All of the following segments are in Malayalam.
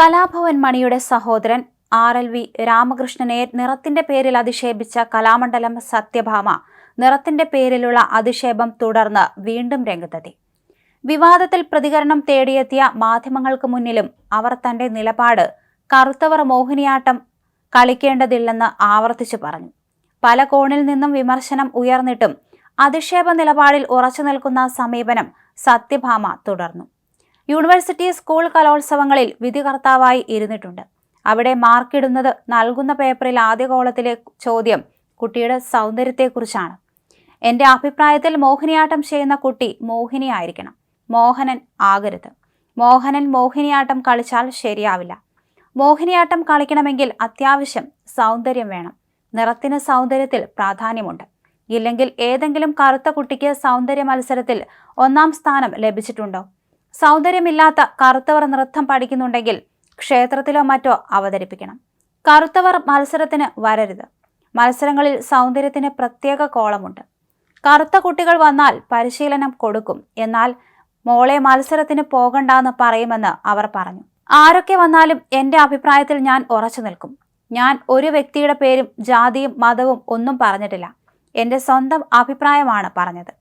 കലാഭവൻ മണിയുടെ സഹോദരൻ ആർ എൽ വി രാമകൃഷ്ണനെ നിറത്തിന്റെ പേരിൽ അധിക്ഷേപിച്ച കലാമണ്ഡലം സത്യഭാമ നിറത്തിന്റെ പേരിലുള്ള അധിക്ഷേപം തുടർന്ന് വീണ്ടും രംഗത്തെത്തി. വിവാദത്തിൽ പ്രതികരണം തേടിയെത്തിയ മാധ്യമങ്ങൾക്ക് മുന്നിലും അവർ തന്റെ നിലപാട് കറുത്തവർ മോഹിനിയാട്ടം കളിക്കേണ്ടതില്ലെന്ന് ആവർത്തിച്ചു പറഞ്ഞു. പല കോണിൽ നിന്നും വിമർശനം ഉയർന്നിട്ടും അധിക്ഷേപ നിലപാടിൽ ഉറച്ചു നിൽക്കുന്ന സമീപനം സത്യഭാമ തുടർന്നു. യൂണിവേഴ്സിറ്റി സ്കൂൾ കലോത്സവങ്ങളിൽ വിധികർത്താവായി ഇരുന്നിട്ടുണ്ട്. അവിടെ മാർക്കിടുന്നത് നൽകുന്ന പേപ്പറിൽ ആദ്യ കോളത്തിലെ ചോദ്യം കുട്ടിയുടെ സൗന്ദര്യത്തെക്കുറിച്ചാണ്. എന്റെ അഭിപ്രായത്തിൽ മോഹിനിയാട്ടം ചെയ്യുന്ന കുട്ടി മോഹിനിയായിരിക്കണം. മോഹനൻ ആകരുത്. മോഹനൻ മോഹിനിയാട്ടം കളിച്ചാൽ ശരിയാവില്ല. മോഹിനിയാട്ടം കളിക്കണമെങ്കിൽ അത്യാവശ്യം സൗന്ദര്യം വേണം. നിറത്തിന് സൗന്ദര്യത്തിൽ പ്രാധാന്യമുണ്ട്. ഇല്ലെങ്കിൽ ഏതെങ്കിലും കറുത്ത കുട്ടിക്ക് സൗന്ദര്യ മത്സരത്തിൽ ഒന്നാം സ്ഥാനം ലഭിച്ചിട്ടുണ്ടോ? സൗന്ദര്യമില്ലാത്ത കറുത്തവർ നൃത്തം പഠിക്കുന്നുണ്ടെങ്കിൽ ക്ഷേത്രത്തിലോ മറ്റോ അവതരിപ്പിക്കണം. കറുത്തവർ മത്സരത്തിന് വരരുത്. മത്സരങ്ങളിൽ സൗന്ദര്യത്തിന് പ്രത്യേക കോളമുണ്ട്. കറുത്ത കുട്ടികൾ വന്നാൽ പരിശീലനം കൊടുക്കും. എന്നാൽ മോളെ മത്സരത്തിന് പോകണ്ടെന്ന് പറയുമെന്ന് അവർ പറഞ്ഞു. ആരൊക്കെ വന്നാലും എന്റെ അഭിപ്രായത്തിൽ ഞാൻ ഉറച്ചു നിൽക്കും. ഞാൻ ഒരു വ്യക്തിയുടെ പേരും ജാതിയും മതവും ഒന്നും പറഞ്ഞിട്ടില്ല. എന്റെ സ്വന്തം അഭിപ്രായമാണ് പറഞ്ഞത്.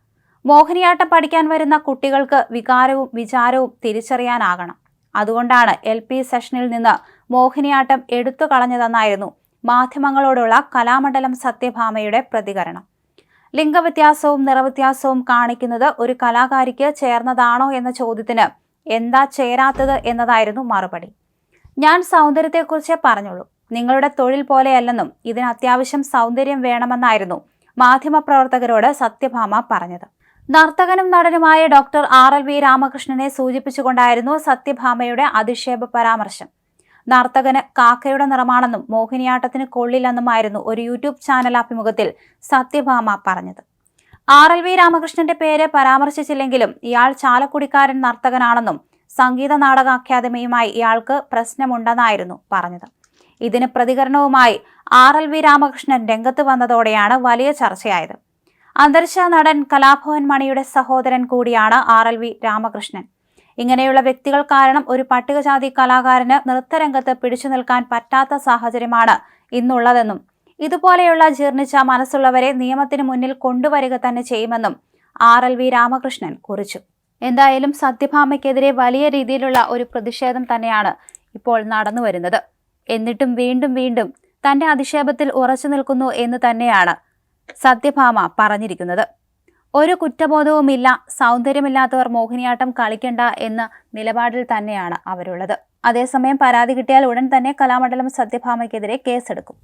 മോഹിനിയാട്ടം പഠിക്കാൻ വരുന്ന കുട്ടികൾക്ക് വികാരവും വിചാരവും തിരിച്ചറിയാനാകണം. അതുകൊണ്ടാണ് എൽ പി സെഷനിൽ നിന്ന് മോഹിനിയാട്ടം എടുത്തു കളഞ്ഞതെന്നായിരുന്നു മാധ്യമങ്ങളോടുള്ള കലാമണ്ഡലം സത്യഭാമയുടെ പ്രതികരണം. ലിംഗവ്യത്യാസവും നിറവ്യത്യാസവും കാണിക്കുന്നത് ഒരു കലാകാരിക്ക് ചേർന്നതാണോ എന്ന ചോദ്യത്തിന് എന്താ ചേരാത്തത് എന്നതായിരുന്നു മറുപടി. ഞാൻ സൗന്ദര്യത്തെക്കുറിച്ച് പറഞ്ഞുള്ളൂ. നിങ്ങളുടെ തൊഴിൽ പോലെയല്ലെന്നും ഇതിന് അത്യാവശ്യം സൗന്ദര്യം വേണമെന്നായിരുന്നു മാധ്യമപ്രവർത്തകരോട് സത്യഭാമ പറഞ്ഞത്. നർത്തകനും നടനുമായ ഡോക്ടർ ആർ എൽ വി രാമകൃഷ്ണനെ സൂചിപ്പിച്ചുകൊണ്ടായിരുന്നു സത്യഭാമയുടെ അധിക്ഷേപ പരാമർശം. നർത്തകന് കാക്കയുടെ നിറമാണെന്നും മോഹിനിയാട്ടത്തിന് കൊള്ളില്ലെന്നുമായിരുന്നു ഒരു യൂട്യൂബ് ചാനൽ അഭിമുഖത്തിൽ സത്യഭാമ പറഞ്ഞത്. ആർ എൽ വി രാമകൃഷ്ണന്റെ പേര് പരാമർശിച്ചില്ലെങ്കിലും ഇയാൾ ചാലക്കുടിക്കാരൻ നർത്തകനാണെന്നും സംഗീത നാടക അക്കാദമിയുമായി ഇയാൾക്ക് പ്രശ്നമുണ്ടെന്നായിരുന്നു പറഞ്ഞത്. ഇതിന് പ്രതികരണവുമായി ആർ എൽ വി രാമകൃഷ്ണൻ രംഗത്ത് വന്നതോടെയാണ് വലിയ ചർച്ചയായത്. അന്തരിച്ച നടൻ കലാഭവൻ മണിയുടെ സഹോദരൻ കൂടിയാണ് ആർ എൽ വി രാമകൃഷ്ണൻ. ഇങ്ങനെയുള്ള വ്യക്തികൾ കാരണം ഒരു പട്ടികജാതി കലാകാരന് നൃത്തരംഗത്ത് പിടിച്ചു നിൽക്കാൻ പറ്റാത്ത സാഹചര്യമാണ് ഇന്നുള്ളതെന്നും ഇതുപോലെയുള്ള ജീർണിച്ച മനസ്സുള്ളവരെ നിയമത്തിന് മുന്നിൽ കൊണ്ടുവരിക തന്നെ ചെയ്യുമെന്നും ആർ എൽ വി രാമകൃഷ്ണൻ കുറിച്ചു. എന്തായാലും സത്യഭാമയ്ക്കെതിരെ വലിയ രീതിയിലുള്ള ഒരു പ്രതിഷേധം തന്നെയാണ് ഇപ്പോൾ നടന്നു വരുന്നത് എന്നിട്ടും വീണ്ടും വീണ്ടും തന്റെ അധിക്ഷേപത്തിൽ ഉറച്ചു നിൽക്കുന്നു എന്ന് തന്നെയാണ് സത്യഭാമ പറഞ്ഞിരിക്കുന്നത്. ഒരു കുറ്റബോധവുമില്ല സൗന്ദര്യമില്ലാത്തവർ മോഹിനിയാട്ടം കളിക്കണ്ട എന്ന നിലപാടിൽ തന്നെയാണ് അവരുള്ളത്. അതേസമയം പരാതി കിട്ടിയാൽ ഉടൻ തന്നെ കലാമണ്ഡലം സത്യഭാമയ്ക്കെതിരെ കേസെടുക്കും.